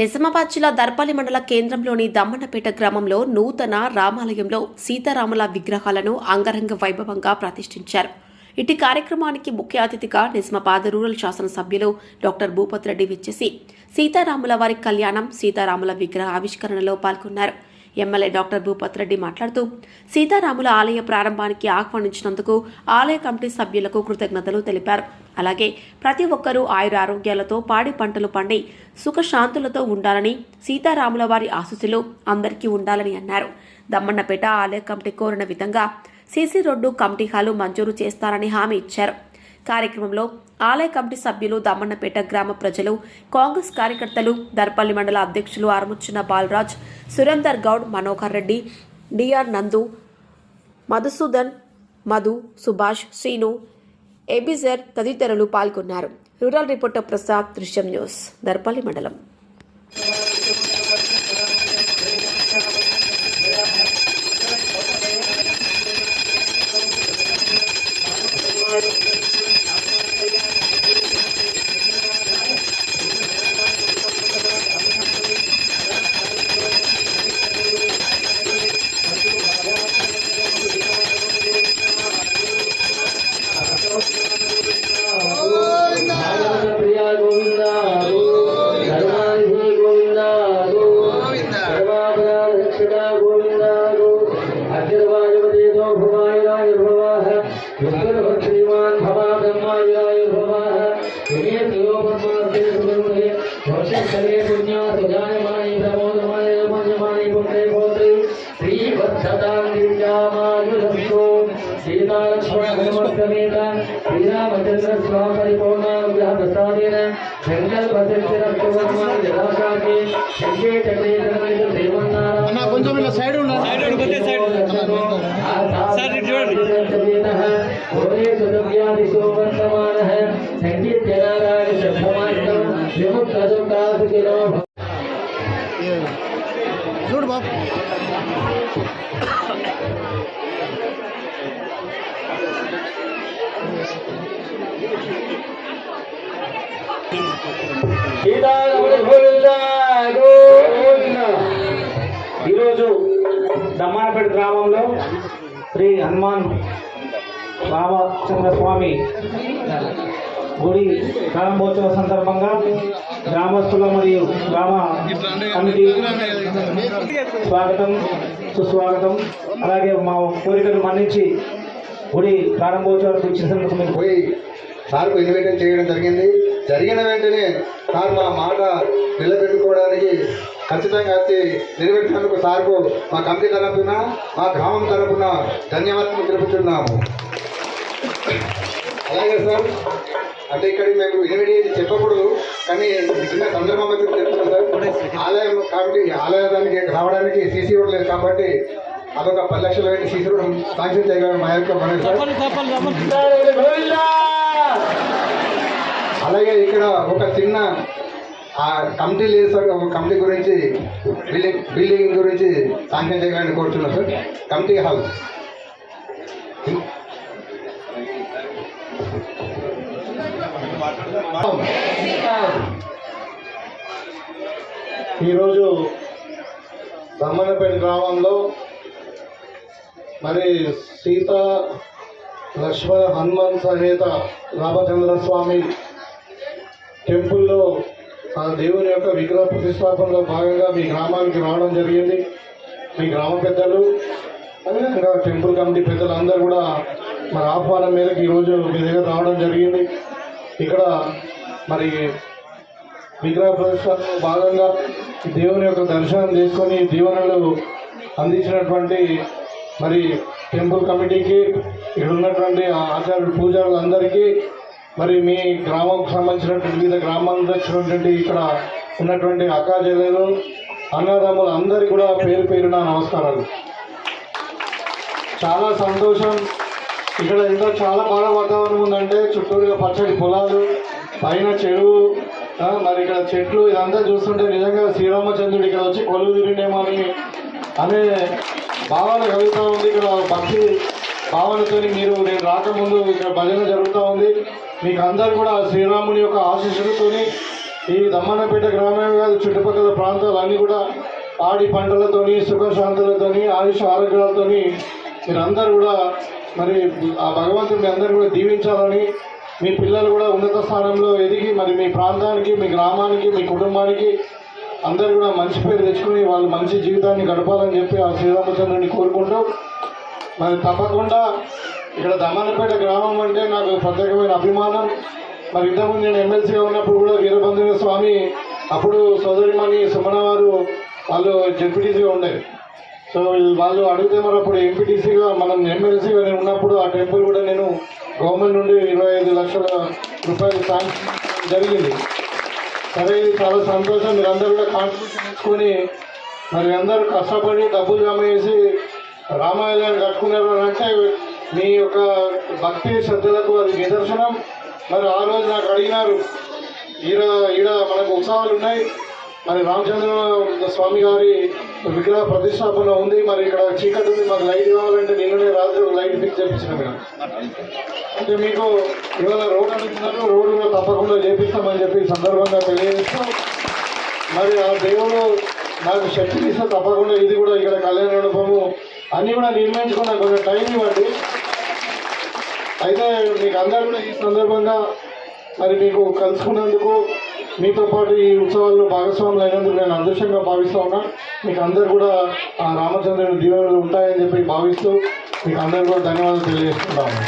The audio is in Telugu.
నిజామాబాద్ జిల్లా దర్పల్లి మండల కేంద్రంలోని దమ్మన్నపేట గ్రామంలో నూతన రామాలయంలో సీతారాముల విగ్రహాలను అంగరంగ వైభవంగా ప్రతిష్ఠించారు. ఇటు కార్యక్రమానికి ముఖ్య అతిథిగా నిజామాబాద్ రూరల్ శాసనసభ్యులు డాక్టర్ భూపత్ రెడ్డి విచ్చేసి సీతారాముల వారి కళ్యాణం సీతారాముల విగ్రహ ఆవిష్కరణలో పాల్గొన్నారు. ఎమ్మెల్యే డాక్టర్ భూపత్ రెడ్డి మాట్లాడుతూ సీతారాముల ఆలయ ప్రారంభానికి ఆహ్వానించినందుకు ఆలయ కమిటీ సభ్యులకు కృతజ్ఞతలు తెలిపారు. అలాగే ప్రతి ఒక్కరూ ఆయుర ఆరోగ్యాలతో పాడి పంటలు పండి సుఖశాంతులతో ఉండాలని సీతారాముల వారి ఆశీస్సులు అందరికీ ఉండాలని అన్నారు. దమ్మన్నపేట ఆలయ కమిటీ కోరిన విధంగా సీసీ రోడ్డు కమిటీ హాలు మంజూరు చేస్తారని హామీ ఇచ్చారు. కార్యక్రమంలో ఆలయ కమిటీ సభ్యులు దమ్మన్నపేట గ్రామ ప్రజలు కాంగ్రెస్ కార్యకర్తలు దర్పల్లి మండల అధ్యక్షులు ఆరముచ్చిన బాలరాజ్ సురేందర్ గౌడ్ మనోహర్ రెడ్డి డిఆర్ నందు మధుసూదన్ మధు సుభాష్ శ్రీను ఎబిజర్ తదితరులు పాల్గొన్నారు. రూరల్ రిపోర్టర్ ప్రసాద్ దృశ్యం న్యూస్ దర్పల్లి మండలం. वशिष्ठे पुण्या सुजायमानि प्रबोधमानि उपजमानि पुण्ये भवति श्रीवत्सतां दिव्यामायुधस्तो सीतालक्ष्मणसमेत श्रीरामचन्द्रस्वापरिपूर्णानुग्रहप्रसादेन जङ्गलपतिरक्षवर्मान् जलाशाके शङ्के चक्रे जनमित देवन्नारायण सैड सैड सैड समेतः भोरे सुदव्यादिशोभन ఈరోజు దమ్మానపేట గ్రామంలో శ్రీ హనుమాన్ రామచంద్ర స్వామి గుడి ప్రారంభోత్సవ సందర్భంగా గ్రామస్తుల మరియు గ్రామ కమిటీ స్వాగతం సుస్వాగతం. అలాగే మా కోరికను మన్నించి గుడి ప్రారంభోత్సవానికి ఇచ్చినందుకు మీకు పోయి సార్కు ఇన్విటేషన్ చేయడం జరిగింది. జరిగిన వెంటనే సార్ మా మాట నిలబెట్టుకోవడానికి ఖచ్చితంగా వచ్చి నిలబెట్టినందుకు సార్కు మా కమిటీ తరపున మా గ్రామం తరపున ధన్యవాదాలు తెలుపుతున్నాము. అలాగే సార్. అంటే ఇక్కడ మేము ఇన్విటేషన్ చెప్పకూడదు కానీ చిన్న సందర్భం అయితే చెప్తున్నాం సార్. ఆలయం కమిటీ ఆలయానికి రావడానికి సీసీ రోడ్ లేదు కాబట్టి అదొక పది లక్షలు పెట్టి సీసీ రోడ్ శాంక్షన్ చేయగలం మా యొక్క మన అలాగే ఇక్కడ ఒక చిన్న ఆ కమిటీ లేదు సార్ ఒక కమిటీ గురించి బిల్డింగ్ బిల్డింగ్ గురించి శాంక్షన్ చేయాలని కోరుతున్నాం సార్. కమిటీ హాల్ ఈరోజు దమ్మనపేట గ్రామంలో మరి సీత లక్ష్మణ హనుమాన్ సహేత రామచంద్ర స్వామి టెంపుల్లో ఆ దేవుని యొక్క విగ్రహ ప్రతిష్టాపనలో భాగంగా మీ గ్రామానికి రావడం జరిగింది. మీ గ్రామ పెద్దలు అదేవిధంగా టెంపుల్ కమిటీ పెద్దలు అందరూ కూడా మరి ఆహ్వానం మేరకు ఈరోజు మీ దగ్గర రావడం జరిగింది. ఇక్కడ మరి విగ్రహ ప్రదర్శనలో భాగంగా దేవుని యొక్క దర్శనం చేసుకొని దీవెనలు అందించినటువంటి మరి టెంపుల్ కమిటీకి ఇక్కడ ఉన్నటువంటి ఆచార్యులు పూజారులందరికీ మరి మీ గ్రామంకు సంబంధించినటువంటి వివిధ గ్రామాల వచ్చినటువంటి ఇక్కడ ఉన్నటువంటి అక్కా అన్నదమ్ములు అందరికీ కూడా పేరు పేరున నమస్కారాలు. చాలా సంతోషం. ఇక్కడ ఎంత చాలా బాగా వాతావరణం ఉందంటే చుట్టూరుగా పచ్చడి పొలాలు పైన చెరువు మరి ఇక్కడ చెట్లు ఇదంతా చూస్తుంటే నిజంగా శ్రీరామచంద్రుడు ఇక్కడ వచ్చి కొలువు తిరిగినేమో అని అనే భావన కలుగుతూ ఉంది. ఇక్కడ భక్తి భావనతో మీరు నేను రాకముందు ఇక్కడ భజన జరుగుతూ ఉంది. మీకు అందరు కూడా శ్రీరాముని యొక్క ఆశీస్సులతోని ఈ దమ్మన్నపేట గ్రామమే కాదు చుట్టుపక్కల ప్రాంతాలు అన్నీ కూడా పాడి పంటలతోని సుఖశాంతులతోని ఆయుష ఆరోగ్యాలతోని మీరందరూ కూడా మరి ఆ భగవంతుడు మీ అందరూ కూడా దీవించాలని మీ పిల్లలు కూడా ఉన్నత స్థానంలో ఎదిగి మరి మీ ప్రాంతానికి మీ గ్రామానికి మీ కుటుంబానికి అందరూ కూడా మంచి పేరు తెచ్చుకుని వాళ్ళు మంచి జీవితాన్ని గడపాలని చెప్పి ఆ శ్రీరామచంద్రుని కోరుకుంటూ మరి తప్పకుండా ఇక్కడ దమనపేట గ్రామం అంటే నాకు ప్రత్యేకమైన అభిమానం. మరి ఇంతకుముందు నేను ఎమ్మెల్సీగా ఉన్నప్పుడు కూడా వీరభద్ర స్వామి అప్పుడు సోదరిమణి సుమణ వారు వాళ్ళు జెడ్పీటీసీగా ఉండేది. సో వాళ్ళు అడిగితే మరి అప్పుడు ఎంపీటీసీగా మనం ఎమ్మెల్సీగా నేను ఉన్నప్పుడు ఆ టెంపుల్ కూడా నేను గవర్నమెంట్ నుండి ఇరవై ఐదు లక్షల రూపాయలు శాంక్షన్ జరిగింది. సరే ఇది చాలా సంతోషం. మీరందరూ కూడా కాంట్రిబ్యూషన్ ఇచ్చుకొని మరి అందరూ కష్టపడి డబ్బులు జమ చేసి రామాయణాన్ని కట్టుకున్నారు అని అంటే మీ యొక్క భక్తి శ్రద్ధలకు అది నిదర్శనం. మరి ఆ రోజు నాకు అడిగినారు ఈడ ఈడ మనకు ఉత్సవాలు ఉన్నాయి మరి రామచంద్ర స్వామి గారి విగ్రహ ప్రతిష్టాపన ఉంది. మరి ఇక్కడ చీకటి ఉంది. మాకు లైట్ కావాలంటే నిన్ననే రాత్రి లైట్ ఫిక్స్ చేపించిన మేడం. అంటే మీకు ఇవాళ రోడ్ అడుగుతున్నారు రోడ్డు కూడా తప్పకుండా చేపిస్తామని చెప్పి సందర్భంగా తెలియజేస్తాం మరి ఆ దేవుడు నాకు శక్తి ఇస్తే తప్పకుండా ఇది కూడా ఇక్కడ కళ్యాణ మండపము. అన్నీ కూడా నిర్మించుకున్న. కొంచెం టైం ఇవ్వండి. అయితే మీకు అందరూ కూడా ఈ సందర్భంగా మరి మీకు కలుసుకున్నందుకు మీతో పాటు ఈ ఉత్సవాల్లో భాగస్వాములు అయినందుకు నేను అదృష్టంగా భావిస్తూ ఉన్నా. మీకు అందరు కూడా ఆ రామచంద్రుని దీవెనలు ఉంటాయని చెప్పి భావిస్తూ మీకు అందరు కూడా ధన్యవాదాలు తెలియజేస్తున్నాను